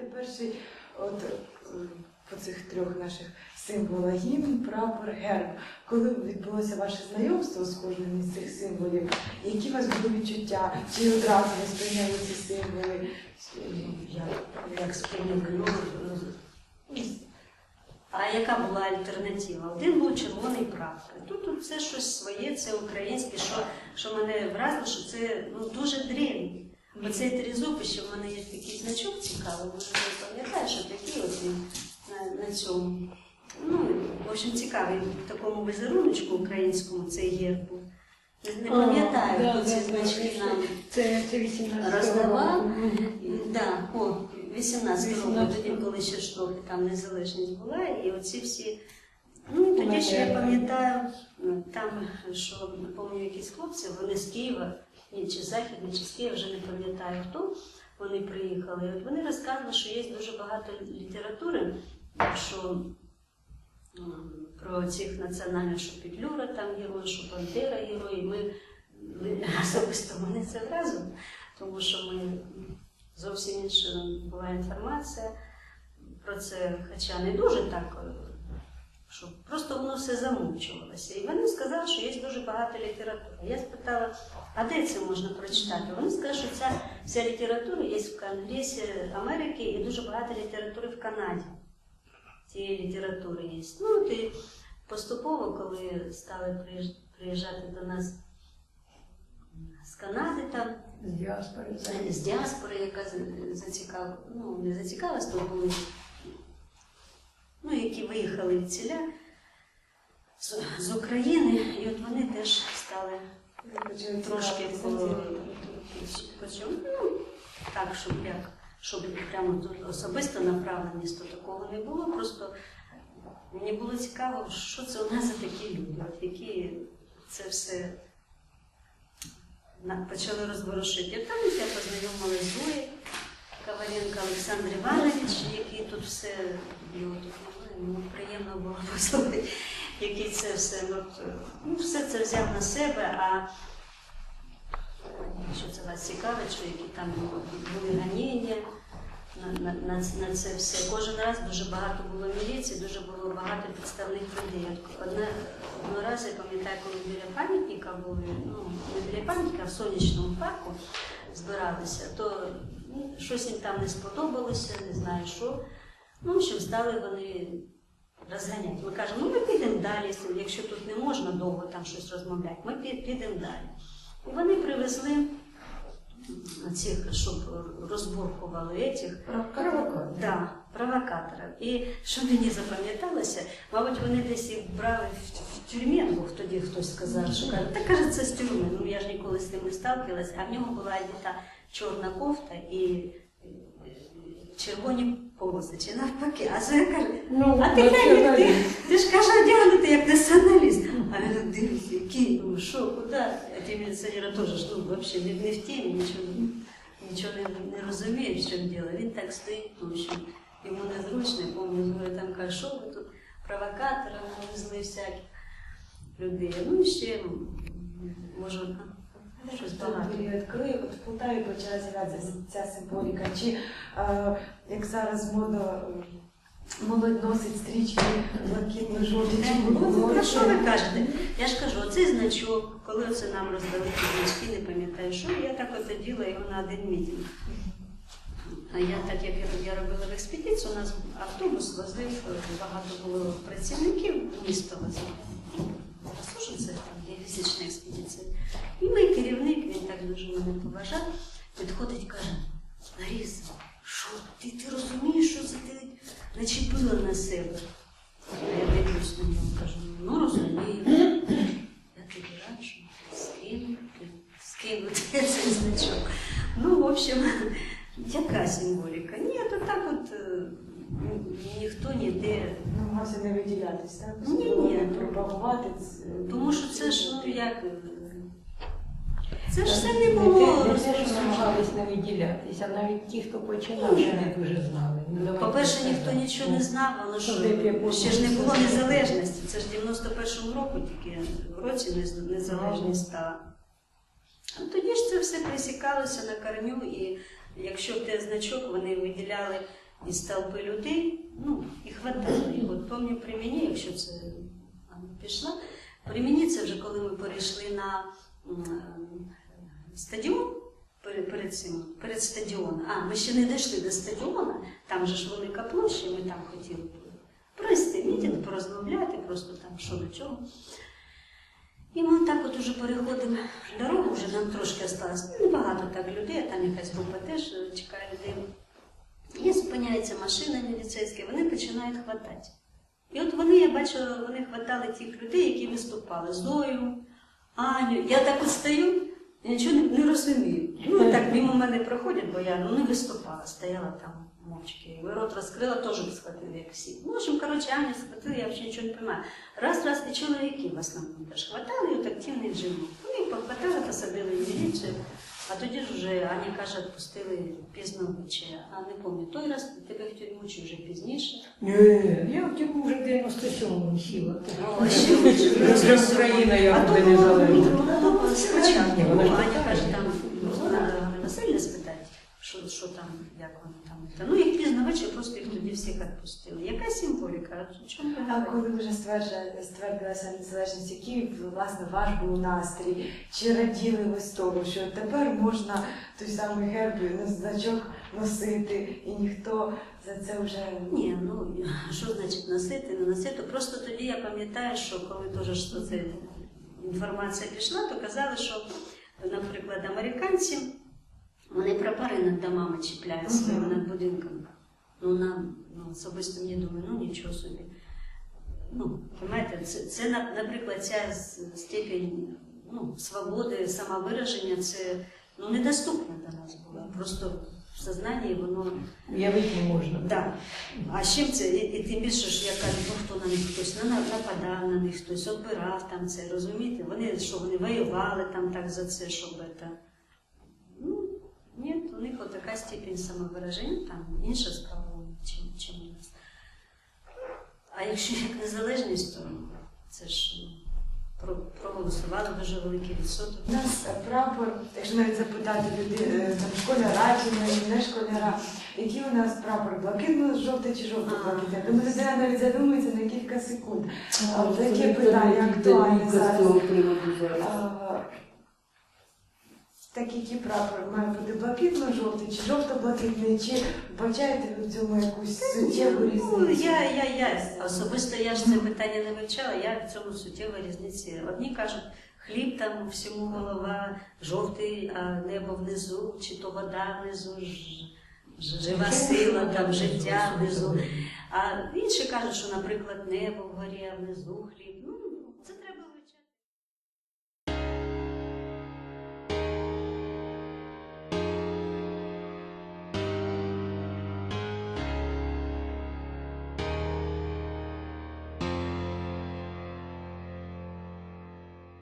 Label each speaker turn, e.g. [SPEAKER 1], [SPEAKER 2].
[SPEAKER 1] знаєте, перший от по цих трьох наших символах гімн, прапор, герб. Коли відбулося ваше знайомство з кожним із цих символів, які у вас були відчуття? Чи одразу ви сприйняли ці символи? Як, як сприйняли?
[SPEAKER 2] А яка була альтернатива? Один був червоний прапор. Тут, все щось своє, це українське, що, що мене вразило, що це ну, дуже древнє. Оцей тризуб, ще в мене є такий значок цікавий, може ви пам'ятаєте, що такий от він на, на цьому. Ну, в общем, цікавий в такому візеруночку українському цей герб був. Не- пам'ятаю,
[SPEAKER 3] да,
[SPEAKER 2] хто ці
[SPEAKER 3] да,
[SPEAKER 2] значки
[SPEAKER 3] да,
[SPEAKER 2] нам
[SPEAKER 3] Це, це 18
[SPEAKER 2] Роздавав?
[SPEAKER 3] Мгм.
[SPEAKER 2] Да, о, 18 років,
[SPEAKER 3] 18
[SPEAKER 2] тоді, коли ще ж трохи там незалежність була, і оці всі. Ну, тоді ще я пам'ятаю, там, що пам'ятаю, якісь хлопці, вони з Києва, ні, чи з чи з Києва, вже не пам'ятаю хто, вони приїхали. От вони розказували, що є дуже багато літератури, що про цих національних, що Петлюра там герой, що Бандера герой. Ми особисто мене це вразило, тому що ми зовсім інша була інформація про це, хоча не дуже так, е, що просто воно все замовчувалося. І вони сказали, що є дуже багато літератури. Я спитала, а де це можна прочитати? Вони сказали, що ця вся література є в Конгресі Америки і дуже багато літератури в Канаді. Цієї літератури є. Ну, от і поступово, коли стали приїжджати до нас з Канади там,
[SPEAKER 3] З діаспори.
[SPEAKER 2] з діаспори, яка за- зацікавила, ну не зацікавилась, то були, ну, які виїхали від з, з України, і от вони теж стали трошки ну, так, щоб як, щоб прямо особисто направленість, то такого не було. Просто мені було цікаво, що це у нас за такі люди, які це все почали розворушити. Там я познайомилася з Зоєю Коваленко Олександр Іванович, який тут все, його тут немає, йому приємно було послухати, який це все, ну, все це взяв на себе, а що це вас цікавить, що які там були ганіння на, на, на, на це все. Кожен раз дуже багато було міліції, дуже було багато підставних людей. Одне, одного разу я пам'ятаю, коли біля пам'ятника були, ну не біля пам'ятника, а в сонячному парку збиралися, то ну, щось їм там не сподобалося, не знаю що. Ну, в общем, стали вони розганяти. Ми кажемо, ну ми підемо далі, якщо тут не можна довго там щось розмовляти, ми підемо далі. І вони привезли цих, щоб розбурхували этих
[SPEAKER 1] Провокатор.
[SPEAKER 2] да, провокаторів. І що мені запам'яталося, мабуть, вони десь їх брали в, тюрмі, бо тоді хтось сказав, що каже, та каже, це з тюрми. Ну я ж ніколи з тим не сталкивалася, а в нього була одета чорна кофта і е, червоні полоси, чи навпаки. А це каже,
[SPEAKER 3] Ну,
[SPEAKER 2] а ти глянь, як ти,
[SPEAKER 3] націоналіст.
[SPEAKER 2] ти ж каже, одягнутий як націоналіст. А він так дивиться, який, ну що, куди? А ті міліціонери теж ж, ну, взагалі не, не в темі, нічого, нічого не, не розуміє, в чому діло. Він так стоїть, ну, в общем, йому незручно, я пам'ятаю, Зоя там каже, що ви тут провокатора навезли всяких людей. Ну, і ще, м, може, щось багато.
[SPEAKER 1] коли от в Полтаві почала з'являтися ця символіка, чи е, як зараз модно е, молодь носить стрічки блакитно жовті, чи було
[SPEAKER 2] Ну, про що ви кажете? Я ж кажу, оцей значок, коли оце нам роздали ці значки, не пам'ятаю, що я так от оділа його на один мітинг. А я так як я, робила в експедицію, у нас автобус возив, багато було працівників, місто возив. Це там є фізична експедиція. І мій керівник, він так дуже мене поважав, підходить каже, Лариса, що ти, ти розумієш, що це ти начепила на себе? А я дивлюсь на нього, кажу, ну розумію. Я тобі раджу скинути, скинути цей значок. Ну, в общем, яка символіка? Ні, то так от е, ніхто ніде.
[SPEAKER 1] Намагався не виділятись, так?
[SPEAKER 2] Ні, ні.
[SPEAKER 1] пропагувати.
[SPEAKER 2] Тому що це ж, ну як. Це ж все
[SPEAKER 3] Не
[SPEAKER 2] було
[SPEAKER 3] не те, що намагались не виділятися, навіть ті, хто починав, ще не дуже знали. Ну,
[SPEAKER 2] По-перше, ніхто нічого не знав,
[SPEAKER 3] б я був,
[SPEAKER 2] ще ж не було незалежності. Це ж 91-му року тільки в році нез- незалежність стала. А тоді ж це все присікалося на корню, і якщо б те значок вони виділяли із толпи людей, ну, і хватало. І от пам'ятаю при мені, якщо це пішла, при мені це вже коли ми перейшли на стадіон. Перед, перед цим, перед стадіоном. А, ми ще не дійшли до стадіону, там же ж велика площа, ми там хотіли провести мітинг, порозмовляти, просто там що до чого. І ми так от уже переходимо дорогу, вже нам трошки осталось. Ну, Небагато так людей, а там якась група теж е, чекає людей. І зупиняється машина міліцейська, вони починають хватати. І от вони, я бачу, вони хватали тих людей, які виступали. Зою, Аню. Я так от я нічого не, не розумію. Ну, так мимо мене проходять, бо я ну, не виступала, стояла там мовчки. Рот розкрила, теж схватили, як всі. Ну, в общем, коротше, Аня схватила, я взагалі нічого не розумію. Раз, раз, і чоловіки в основному теж хватали, і от активний джиму. Вони їх похватали, посадили в міліцію. А тоді ж вже Аня каже, відпустили пізно ввечері. А не пам'ятаю, той раз тебе в тюрму чи вже пізніше.
[SPEAKER 3] Ні, я в тюрму вже в 97-му сіла.
[SPEAKER 2] О, ще.
[SPEAKER 3] Вже Україна
[SPEAKER 2] А то
[SPEAKER 3] буде
[SPEAKER 2] було
[SPEAKER 3] незалежна.
[SPEAKER 2] було спочатку.
[SPEAKER 3] Ні, вона ж
[SPEAKER 2] Аня каже, там що, що там, як вони там. Ну, їх пізно ввечері, просто їх тоді всіх відпустили. Яка символіка? Чому
[SPEAKER 1] А коли вже ствердилася незалежність, який власне ваш був настрій? Чи раділи ви з того, що тепер можна той самий герб ну, значок носити, і ніхто за це вже
[SPEAKER 2] Ні, ну що значить носити, не носити. Просто тоді я пам'ятаю, що коли теж що це інформація пішла, то казали, що, наприклад, американці вони прапори над домами чіпляють своїми над будинками. Ну нам ну, особисто мені думаю, ну нічого собі. Ну, розумієте, це, це наприклад, ця степень ну, свободи, самовираження, це ну, недоступна для нас була. Просто в сознанні воно
[SPEAKER 3] Уявити не можна.
[SPEAKER 2] Да. А з чим це? І, і тим більше ж я кажу, ну хто на них хтось на- нападав на них, хтось обирав там це, розумієте? Вони що вони воювали там так за це, щоб це. У них от така степень самовираження, там інша справа, чим, чим у нас. А якщо як незалежність, то це ж ну, про- проголосували дуже великий відсоток.
[SPEAKER 1] У нас е, прапор, якщо навіть запитати людей, там школяра чи не, школяра, який у нас прапор, блакитно-жовтий чи жовто-блакитний? Я думаю, людина навіть задумується на кілька секунд. Таке питання актуальне зараз. Так який прапор має бути блакитно-жовтий чи жовто-блакитний, чи вбачаєте ви в цьому якусь суттєву
[SPEAKER 2] Ну,
[SPEAKER 1] різницю?
[SPEAKER 2] я, я, я особисто я ж це питання не вивчала, я в цьому суттєвої різниці. Одні кажуть, хліб там всьому голова, жовтий, а небо внизу, чи то вода внизу, жива сила, там життя внизу. А інші кажуть, що, наприклад, небо вгорі, а внизу хліб.